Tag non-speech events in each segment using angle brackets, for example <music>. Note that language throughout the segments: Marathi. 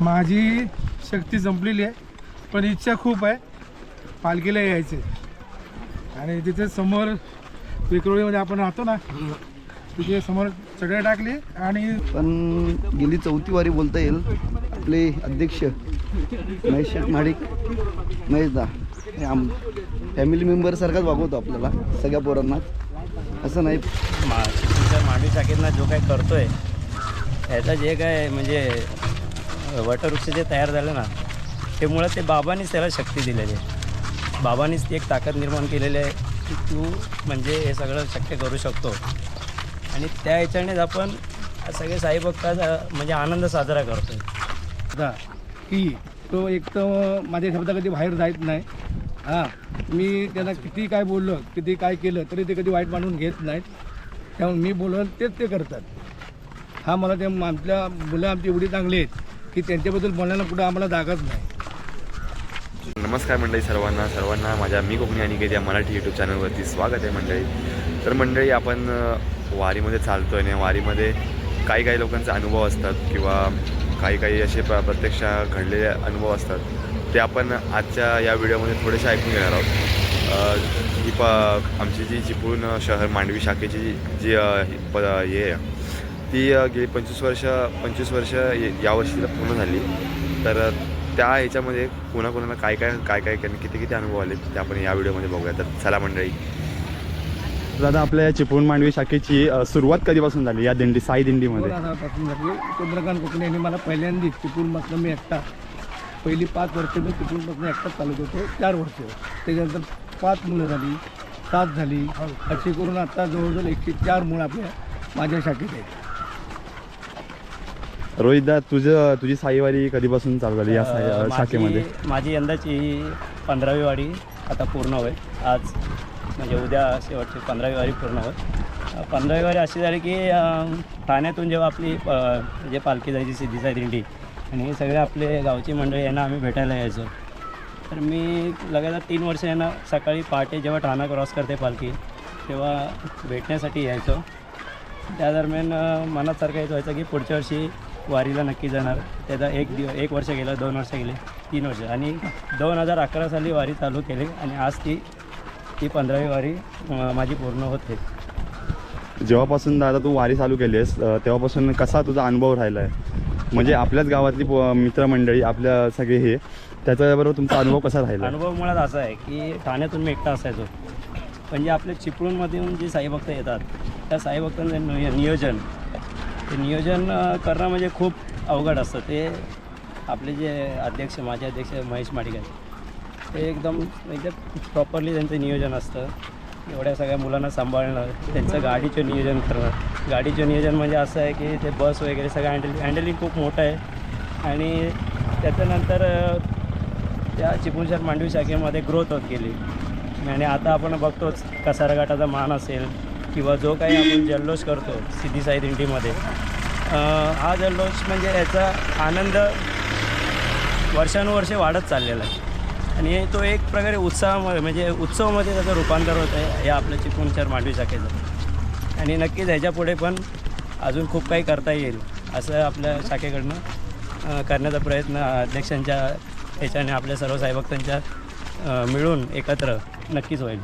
माझी शक्ती संपलेली आहे पण इच्छा खूप आहे पालखीला यायचे. आणि तिथे समोर विक्रोळीमध्ये आपण राहतो ना तिथे समोर चढ्या टाकली आणि पण गेली चौथी वारी बोलता येईल. आपले अध्यक्ष महेश माडिक महेशदा हे आम फॅमिली मेंबरसारखाच वागवतो आपल्याला सगळ्या पोरांना. असं नाही. मा तुमच्या मांडवी शाखेतनं जो काय करतोय ह्याचं जे काय म्हणजे वटवृक्ष जे तयार झालं ना ते मुळात ते बाबांनीच त्याला शक्ती दिलेली आहे. बाबांनीच ती एक ताकद निर्माण केलेली आहे की तू म्हणजे हे सगळं शक्य करू शकतो. आणि त्या ह्याच्यानेच आपण सगळे साई भक्ताचा म्हणजे आनंद साजरा करतो आता की तो एक तर माझ्या शब्द कधी बाहेर जायत नाही. हां मी त्यांना किती काय बोललो किती काय केलं तरी ते कधी वाईट मानून घेत नाहीत. त्यामुळे मी बोलवलं तेच ते करतात. हा मला ते आमच्या मुलं आमची एवढी चांगली आहेत. की त्यांच्याबद्दल बोलण्याला कुठं आम्हाला जागाच नाही. नमस्कार मंडळी सर्वांना सर्वांना माझ्या मी कोकणी आणि या मराठी यूट्यूब चॅनलवरती स्वागत आहे मंडळी. तर मंडळी आपण वारीमध्ये चालतो आहे आणि वारीमध्ये काही काही लोकांचे अनुभव असतात किंवा काही काही असे प्र प्रत्यक्ष घडलेले अनुभव असतात ते आपण आजच्या या व्हिडिओमध्ये थोडेसे ऐकून घेणार आहोत. ही प आमची जी चिपळूण शहर मांडवी शाखेची जी जी प हे आहे ती गेली पंचवीस वर्ष पंचवीस वर्ष ये- यावर्षी तिला पूर्ण झाली. तर त्या ह्याच्यामध्ये कोणाकोणाला काय काय काय काय काय- किती किती अनुभव आले ते आपण या व्हिडिओमध्ये बघूया. तर चला मंडळी. दादा आपल्या या चिपळूण मांडवी शाखेची सुरुवात कधीपासून झाली या दिंडी साई दिंडीमध्ये? चंद्रकांत कोकणे यांनी मला पहिल्यांदा चिपळूणपासून मी एकटा पहिली पाच वर्ष मी चिपळूणपासून एकटाच चालत होतो. चार वर्ष. त्याच्यानंतर पाच मुलं झाली सात झाली. अशी करून आता जवळजवळ एकशे चार मुलं आपल्या माझ्या शाखेत आहेत. रोहितदा तुझं तुझी साईवारी कधीपासून चालू झाली या साई माझी- शाखेमध्ये? माझी यंदाची ही पंधरावी वारी आता पूर्ण होईल. आज म्हणजे उद्या शेवटची पंधरावी वारी पूर्ण होईल. पंधरावी वारी अशी झाली की अ, ठाण्यातून जेव्हा आपली अ, जे पालखी जायची सिद्धीसाई दिंडी आणि हे सगळे आपले गावची मंडळी यांना आम्ही भेटायला यायचो. तर मी लगातार तीन वर्ष यांना सकाळी पहाटे जेव्हा ठाणा क्रॉस करते पालखी तेव्हा भेटण्यासाठी यायचो. त्या दरम्यान अ, मनात सारखं येत व्हायचं की पुढच्या वर्षी वारीला नक्की जाणार. त्याचा एक दिव एक वर्ष गेलं दोन वर्ष गेले तीन वर्ष. आणि दोन हजार अकरा साली वारी चालू केली आणि आज ती ती पंधरावी वारी माझी पूर्ण होते जेव्हापासून दादा तू वारी चालू केली आहेस तेव्हापासून कसा तुझा अनुभव राहिला आहे म्हणजे आपल्याच गावातली मित्रमंडळी आपल्या सगळे हे त्याच्याबरोबर तुमचा अनुभव कसा राहिला? अनुभव मुळात असा आहे की ठाण्यातून मी एकटा असायचो. पण जे आपल्या चिपळूणमधून जे साईभक्त येतात त्या साईभक्तांचं नियो- नियोजन ते नियोजन करणं म्हणजे खूप अवघड असतं. ते आपले जे अध्यक्ष माझे अध्यक्ष महेश माडिक आहेत ते एकदम म्हणजे एकदम प्रॉपरली त्यांचं नियोजन असतं. एवढ्या सगळ्या मुलांना सांभाळणं त्यांचं गाडीचं नियोजन करणं. गाडीचं नियोजन म्हणजे असं आहे की ते बस वगैरे सगळं हँडल हँडलिंग खूप मोठं आहे. आणि त्याच्यानंतर त्या चिपळूणच्या मांडवी शाखेमध्ये ग्रोथ होत गेली. आणि आता आपण बघतोच कसारा घाटाचा मान असेल किंवा जो काही आपण जल्लोष करतो सिद्धी साई दिंडीमध्ये हा जल्लोष म्हणजे याचा आनंद वर्षानुवर्षे वाढत चाललेला आहे. आणि तो एक प्रकारे उत्साहामध्ये म्हणजे उत्सवामध्ये त्याचं रूपांतर होत आहे या आपल्या चिपळूणच्या मांडवी शाखेचं. आणि नक्कीच ह्याच्यापुढे पण अजून खूप काही करता येईल असं आपल्या शाखेकडनं करण्याचा प्रयत्न अध्यक्षांच्या ह्याच्याने आपल्या सर्व साईभक्तांच्या मिळून एकत्र नक्कीच होईल.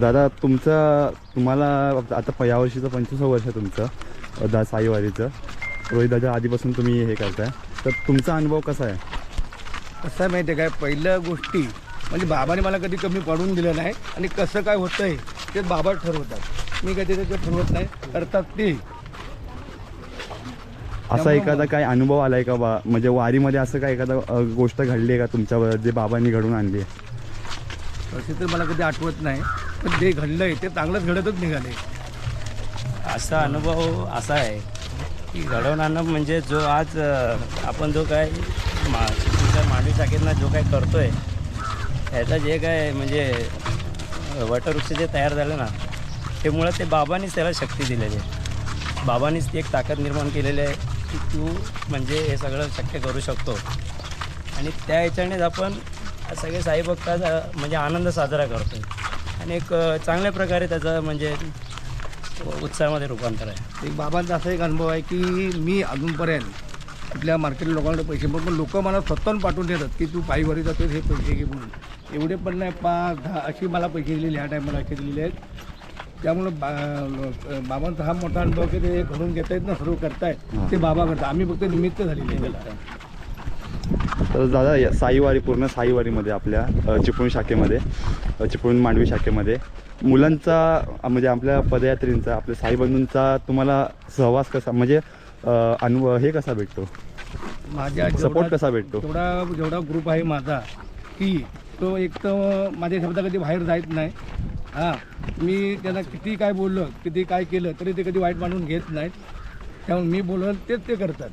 दादा तुमचं तुम्हाला आता प- यावर्षीचं पंचवीस वर्ष आहे तुमचं दा साईवारीचं. रोहित दादा आधीपासून तुम्ही हे करताय. तर तुमचा अनुभव कसा आहे? कसं आहे माहिती आहे काय पहिल्या गोष्टी म्हणजे बाबाने मला कधी कमी पडून दिलं नाही. आणि कसं काय होतं आहे ते बाबा ठरवतात. मी कधी ते ठरवत नाही करतात ते. असा एखादा काय अनुभव आलाय का बा? म्हणजे वारीमध्ये असं काय एखादा गोष्ट घडली आहे का तुमच्यावर जे बाबांनी घडून आणली आहे? तसे तर मला कधी आठवत नाही पण जे घडलं आहे ते चांगलंच घडतच निघाले असा अनुभव असा आहे की घडवून म्हणजे जो आज आपण जो काय मा चिपळूणच्या मांडवी शाखेतनं जो काय करतो आहे ह्याचं जे काय म्हणजे वटवृक्ष जे तयार झालं ना ते मुळात ते बाबांनीच त्याला शक्ती दिलेली आहे. बाबांनीच ती एक ताकद निर्माण केलेली आहे की तू म्हणजे हे सगळं शक्य करू शकतो. आणि त्या ह्याच्यानेच आपण सगळे साई भक्ताचा म्हणजे आनंद साजरा करतो आणि एक चांगल्या प्रकारे त्याचा म्हणजे उत्साहामध्ये रूपांतर आहे. एक बाबांचा असा एक अनुभव आहे की मी अजूनपर्यंत कुठल्या मार्केट लोकांकडे पैसे पण पण लोक मला स्वतःहून पाठवून देतात की तू पायीवारी जातोय हे पैसे घे म्हणून. एवढे पण नाही पाच दहा अशी मला पैसे दिलेले ह्या टायमाला असे दिलेले आहेत. त्यामुळं बा बाबांचा हा मोठा अनुभव की ते घडून घेतायत ना सर्व करतायत ते बाबा करतात. आम्ही फक्त निमित्त झालेले आहे त्याला. तर दादा या साईवारी पूर्ण साईवारीमध्ये आपल्या चिपळूण शाखेमध्ये चिपळूण मांडवी शाखेमध्ये मुलांचा म्हणजे आपल्या पदयात्रींचा आपल्या साईबंधूंचा तुम्हाला सहवास कसा म्हणजे अनुभव हे कसा भेटतो? माझ्या सपोर्ट कसा भेटतो? जेवढा जेवढा ग्रुप आहे माझा की तो एक तर माझ्या शब्दा कधी बाहेर जात नाही. हां मी त्यांना किती काय बोललो किती काय केलं तरी ते कधी वाईट मानून घेत नाहीत. त्यामुळे मी बोललं तेच ते करतात.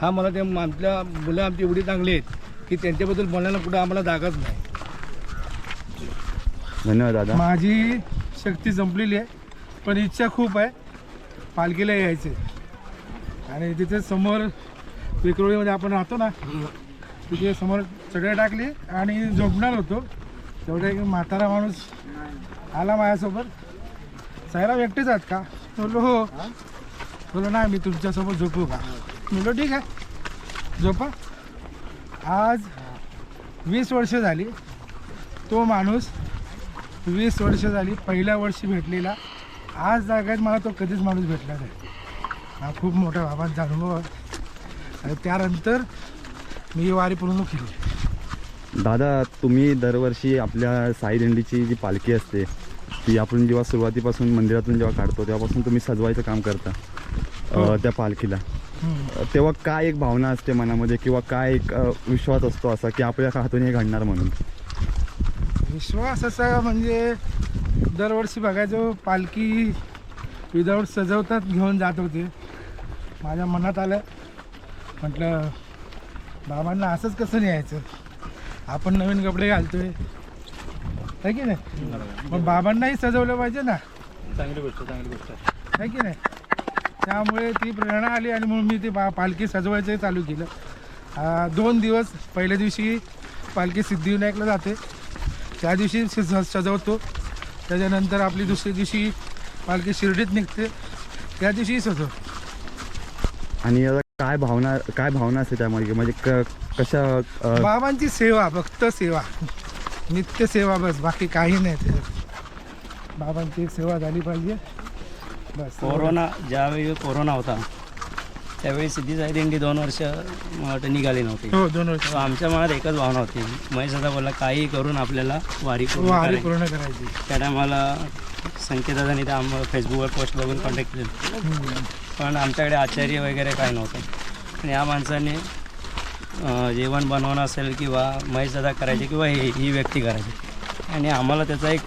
हा मला ते आमच्या मुलं आमची एवढी चांगली आहेत की त्यांच्याबद्दल बोलायला कुठं आम्हाला जागाच नाही. धन्यवाद दादा. माझी शक्ती संपलेली आहे पण इच्छा खूप आहे पालखीला यायचे. आणि तिथे समोर विक्रोळीमध्ये आपण राहतो ना तिथे समोर चढ्या टाकली आणि झोपणार होतो. तेवढा एक म्हातारा माणूस आला माझ्यासोबत. सायराम एकटेच आहात का? बोललो हो. बोललो नाही मी तुमच्यासोबत झोपू का? बोललो ठीक आहे. झोपा आज वीस वर्ष झाली. तो माणूस वीस वर्ष झाली पहिल्या वर्षी भेटलेला. आज जागात मला तो कधीच माणूस भेटला नाही. हा खूप मोठा बाबांचा अनुभव आणि त्यानंतर मी ही वारी पूर्ण केली दादा तुम्ही दरवर्षी आपल्या साई दिंडीची जी पालखी असते ती आपण जेव्हा सुरुवातीपासून मंदिरातून जेव्हा काढतो तेव्हापासून तुम्ही सजवायचं काम करता अ, त्या पालखीला. तेव्हा काय एक भावना असते मनामध्ये किंवा काय एक विश्वास असतो असा की आपल्या हातून हे घडणार म्हणून? विश्वास असा म्हणजे दरवर्षी बघायचो पालखी विदाऊट सजवतात घेऊन जात होते. माझ्या मनात आलं. म्हटलं बाबांना असंच कसं न्यायचं? आपण नवीन कपडे घालतोय. आहे की नाही? मग बाबांनाही सजवलं पाहिजे ना. चांगली गोष्ट चांगली गोष्ट आहे. की नाही? त्यामुळे ती प्रेरणा आली आणि म्हणून मी ती पा पालखी सजवायचं चालू केलं. दोन दिवस पहिल्या दिवशी पालखी सिद्धिविनायकला जाते. त्या दिवशी सज सजवतो. त्याच्यानंतर आपली दुसऱ्या दिवशी पालखी शिर्डीत निघते. त्या दिवशी सजवतो. आणि आता काय भावना काय भावना असते त्यामध्ये? म्हणजे क कशा अ, बाबांची सेवा फक्त सेवा. नित्य सेवा बस बाकी काही नाही त्याच्यात. बाबांची एक सेवा झाली पाहिजे. कोरोना ज्यावेळी कोरोना होता त्यावेळी सिद्धी साई दिंडी दोन वर्ष वाटतं निघाली नव्हती. हो दोन वर्ष. आमच्या मनात एकच भावना होती. महेश दादा बोलला काही करून आपल्याला वारी पूर्ण वारी करायची. पूर्ण करायची. त्या टायमाला संकेतदादांनी ते आम्हाला फेसबुकवर पोस्ट बघून कॉन्टॅक्ट केले. पण आमच्याकडे आचार्य वगैरे काय नव्हतं. आणि या माणसाने अं, जेवण बनवणं असेल किंवा महेश दादा करायचे किंवा ही ही व्यक्ती करायची. आणि आम्हाला त्याचा एक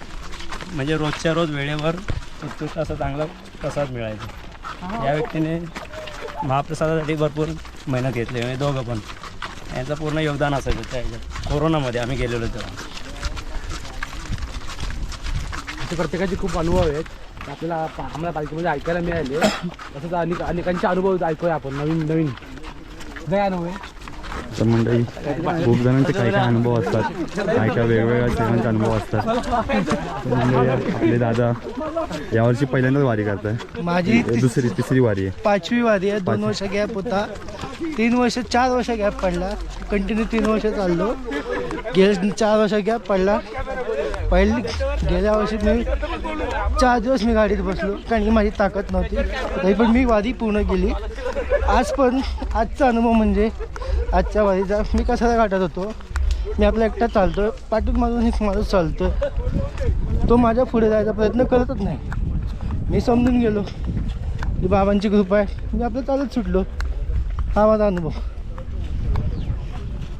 म्हणजे रोजच्या रोज वेळेवर उत्कृष्ट असा चांगला प्रसाद मिळायचा. या व्यक्तीने महाप्रसादासाठी भरपूर मेहनत घेतली म्हणजे दोघं पण. यांचं पूर्ण योगदान असायचं त्या ह्याच्यात. कोरोनामध्ये आम्ही गेलेलो तेव्हा. असे प्रत्येकाचे खूप अनुभव आहेत. ते आपल्याला पा- आम्हाला पालखीमध्ये ऐकायला मिळाले. तसंच अनेक अनेकांचे अनुभव ऐकूया आपण नवीन नवीन. काय अनुभव आहे तर मंडळी खूप जणांचे काही काही अनुभव असतात. काही काही वेगवेगळ्या सेवांचे अनुभव असतात. मंडळी आपले दादा यावर्षी पहिल्यांदाच वारी करताय. माझी दुसरी तिसरी वारी आहे. पाचवी वारी आहे. दोन वर्ष गॅप होता. तीन वर्ष चार वर्ष गॅप पडला. कंटिन्यू तीन वर्ष चाललो. गेले चार वर्ष गॅप पडला. पहिली गेल्या वर्षी मी चार दिवस मी गाडीत बसलो कारण की माझी ताकद नव्हती. तरी पण मी वारी पूर्ण केली. आज पण आजचा अनुभव म्हणजे आजच्या वारीचा. मी कशाला गाठत होतो? मी आपला एकटा चालतो पाठून माझून एक माणूस चालतो तो माझ्या पुढे जायचा प्रयत्न करतच नाही. मी समजून गेलो. की बाबांची कृपा आहे. मी आपलं चालत सुटलो. हा माझा अनुभव.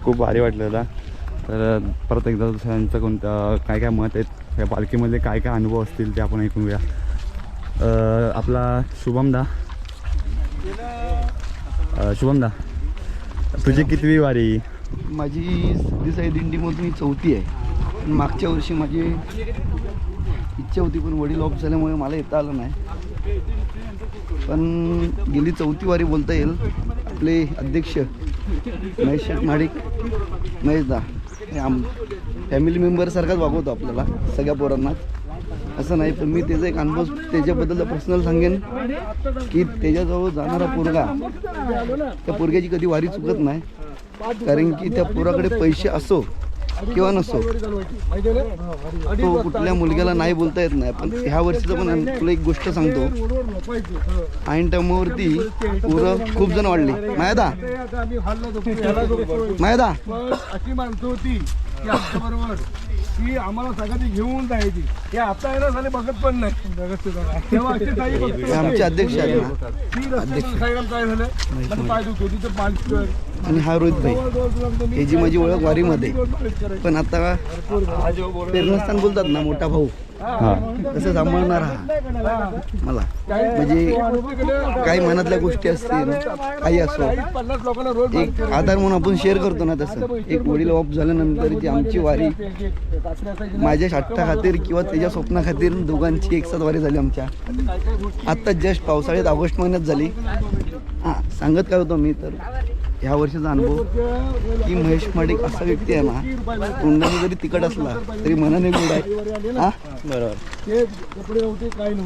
खूप भारी वाटलं दादा. तर परत एकदा दुसऱ्यांचं कोणतं काय काय मत आहेत? या पालखीमध्ये काय काय अनुभव असतील ते आपण ऐकून आपला शुभमदा शुभमदा तुझी कितवी वारी? माझी सिद्धीसाई दिंडीमधून ही चौथी आहे. पण मागच्या वर्षी माझी इच्छा होती पण वडील ऑफ झाल्यामुळे मला येता आलं नाही. पण गेली चौथी वारी बोलता येईल. आपले अध्यक्ष महेश माडिक महेशदा हे आम फॅमिली मेंबरसारखाच वागवतो आपल्याला सगळ्या पोरांना. असं नाही पण मी त्याचा एक अनुभव त्याच्याबद्दल पर्सनल सांगेन की त्याच्याजवळ जाणारा पोरगा त्या पोरग्याची कधी वारी चुकत नाही. कारण की त्या पोराकडे पैसे असो किंवा नसो तो कुठल्या मुलग्याला नाही बोलता येत नाही. पण ह्या वर्षीचं पण तुला एक गोष्ट सांगतो. ऐन टायमावरती पोरं खूप जण वाढले. मायदा? मायदा? अशी माणसं होती की आम्हाला सगळ्यांनी घेऊन जायची. हे आता आहे ना झाले बघत पण नाही. तेव्हा अशी काही बघतो हे आमचे अध्यक्ष ना. ती साईडला काय झालं? माझं पाय दुखतो तिथं पालखी आणि हा रोहित भाई. हे जी माझी ओळख वारीमध्ये. पण आता प्रेरणास्थान बोलतात ना मोठा भाऊ. तसं सांभाळणार हा. मला. म्हणजे काही मनातल्या गोष्टी असतील काही असो एक आधार म्हणून आपण शेअर करतो ना तसं. एक वडील ऑफ झाल्यानंतरची आमची वारी माझ्या शाट्टा खातीर किंवा त्याच्या स्वप्ना खातीर दोघांची एकसाथ वारी झाली आमच्या. आत्ता जस्ट पावसाळ्यात ऑगस्ट महिन्यात झाली. हां सांगत काय होतो मी तर ह्या वर्षीचा अनुभव की महेश माडिक असा व्यक्ती आहे ना तोंडाने जरी तिकट असला तरी मनाने गोड आहे. हा? बरोबर.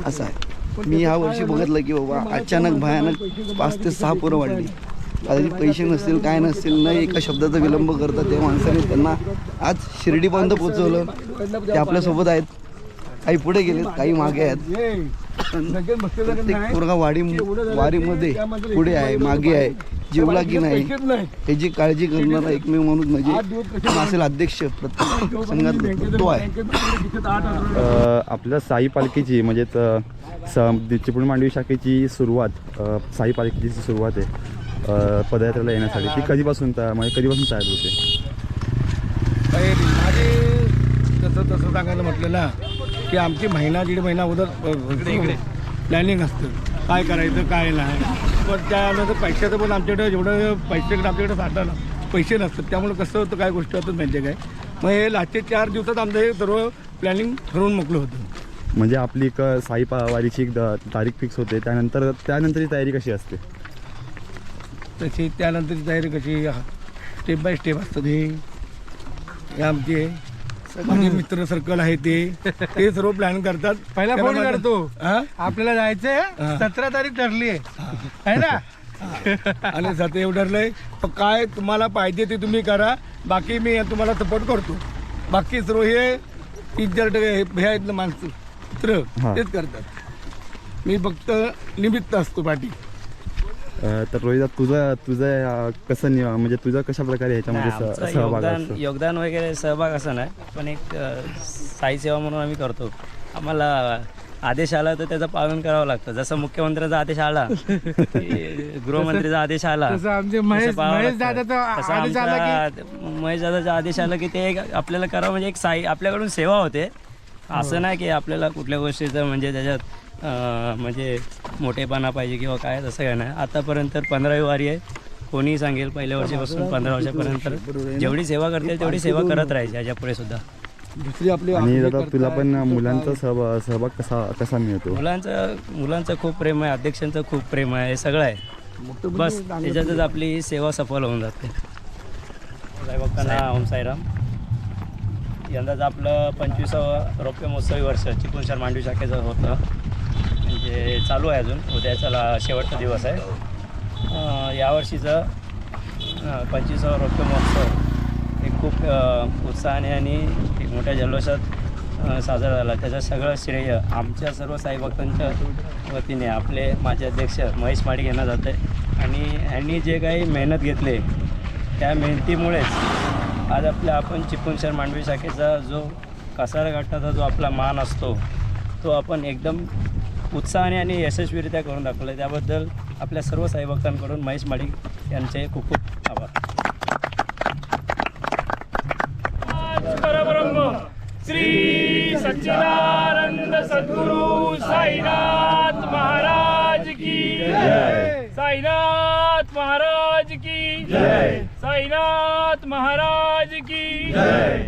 असं आहे. मी ह्या वर्षी बघितलं की बाबा अचानक भयानक पाच ते सहा पोरं वाढली. कदाचित पैसे नसतील काय नसतील न एका शब्दाचा विलंब करतात त्या माणसाने. त्यांना आज शिर्डीपर्यंत पोहोचवलं. ते आपल्यासोबत आहेत. काही पुढे गेलेत काही मागे आहेत. प्रत्येक पोरगा वाडी वारीमध्ये पुढे आहे मागे आहे जेवला की नाही याची काळजी करणारा एकमेव माणूस म्हणजे असेल अध्यक्ष प्रत्येक संघात तो आहे. अ, आपल्या साई पालखीची म्हणजे त- स चिपळूण मांडवी शाखेची सुरुवात साई पालखीची सुरुवात आहे पदयात्रेला येण्यासाठी. ती कधीपासून म्हणजे कधीपासून तयार होते? माझे तसं तसं सांगायला म्हटलं ना की आमची महिना दीड महिना अगोदर प्लॅनिंग असतं. काय करायचं काय नाही. पण त्यानंतर पैशाचं पण आमच्याकडे जेवढं पैशाकडे आमच्याकडे साठा ना पैसे नसतात. त्यामुळे कसं होतं काय गोष्टी होतात माहिती आहे काय? मग हे लास्टचे चार दिवसात आमचं हे सर्व प्लॅनिंग ठरवून मोकलं होतं. म्हणजे आपली एक साई पा वारीची एक द- तारीख फिक्स होते. त्यानंतर त्यानंतरची तयारी कशी असते? तशी त्यानंतरची तयारी कशी स्टेप बाय स्टेप असतं हे आमचे माझे मित्र सर्कल आहे ते. <laughs> ते सर्व प्लॅन करतात. पहिला फोन त्याला करतो. हा? आपल्याला जायचंय हा. सतरा तारीख ठरली आहे है ना? आणि सध्या एवढं ठरलंय. पण काय तुम्हाला पाहिजे ते तुम्ही करा. बाकी मी तुम्हाला सपोर्ट करतो. बाकी सर्व हे तीन चार टक्के हे- हे आहेत ना माणसं. मित्र हा. तेच करतात. मी फक्त निमित्त असतो पाठी. तर रोहित तुझं तुझं कसं नि- म्हणजे तुझं कशा प्रकारे ह्याच्यामध्ये नाही, स- आमचं सहभाग योगदान असतो? योगदान वगैरे सहभाग असं नाही पण एक अ, साई सेवा म्हणून आम्ही करतो. आम्हाला आदेश आला तर त्याचं पालन करावं लागतं. जसं मुख्यमंत्र्याचा आदेश आला <laughs> की गृहमंत्रीचा आदेश आला तसं आमचे तसं महेश पाहावं महेश लागतं. दादाचा तसं आदेश आला की आमचा महेश दादाचा आदेश आला की ते एक आपल्याला करावं म्हणजे एक साई आपल्याकडून सेवा होते. असं नाही की आपल्याला कुठल्या गोष्टीचं म्हणजे त्याच्यात म्हणजे मोठेपणा पाहिजे किंवा काय तसं काय नाही. आतापर्यंत पंधरावी वारी आहे. कोणीही सांगेल पहिल्या वर्षीपासून पंधरा वर्षापर्यंत जेवढी सेवा करते तेवढी सेवा करत राहायची याच्यापुढे सुद्धा. दुसरी आपली आणि दादा तुला पण मुलांचा सहभाग सहभाग कसा कसा मिळतो? मुलांचं मुलांचं खूप प्रेम आहे अध्यक्षांचं खूप प्रेम आहे हे सगळं आहे. बस त्याच्यातच आपली सेवा सफल होऊन जाते. ओम साईराम. यंदाचं आपलं पंचवीसावं रौप्य महोत्सवी वर्ष चिपळूणशहर मांडवी शाखेचं होतं. म्हणजे चालू आहे अजून. उद्याचा ला शेवटचा दिवस आहे. यावर्षीचं पंचवीसावा रौप्य महोत्सव. हे खूप उत्साहाने आणि एक मोठ्या जल्लोषात साजरा झाला. त्याचं सगळं श्रेय आमच्या सर्व साई भक्तांच्या वतीने आपले माझे अध्यक्ष महेश माडिक यांना जाते आणि यांनी जे काही मेहनत घेतले त्या मेहनतीमुळेच आज आपल्या आपण चिपळूण मांडवी शाखेचा जो कसारा घाटाचा जो आपला मान असतो तो आपण एकदम उत्साहाने आणि यशस्वीरित्या करून दाखवलं त्याबद्दल आपल्या सर्व साईभक्तांकडून महेश माडिक यांचे खूप खूप आभार. श्री सच्चिदानंद सद्गुरु साईनाथ महाराज की जय. साईनाथ महाराज की जय. साईनाथ महाराज की जय.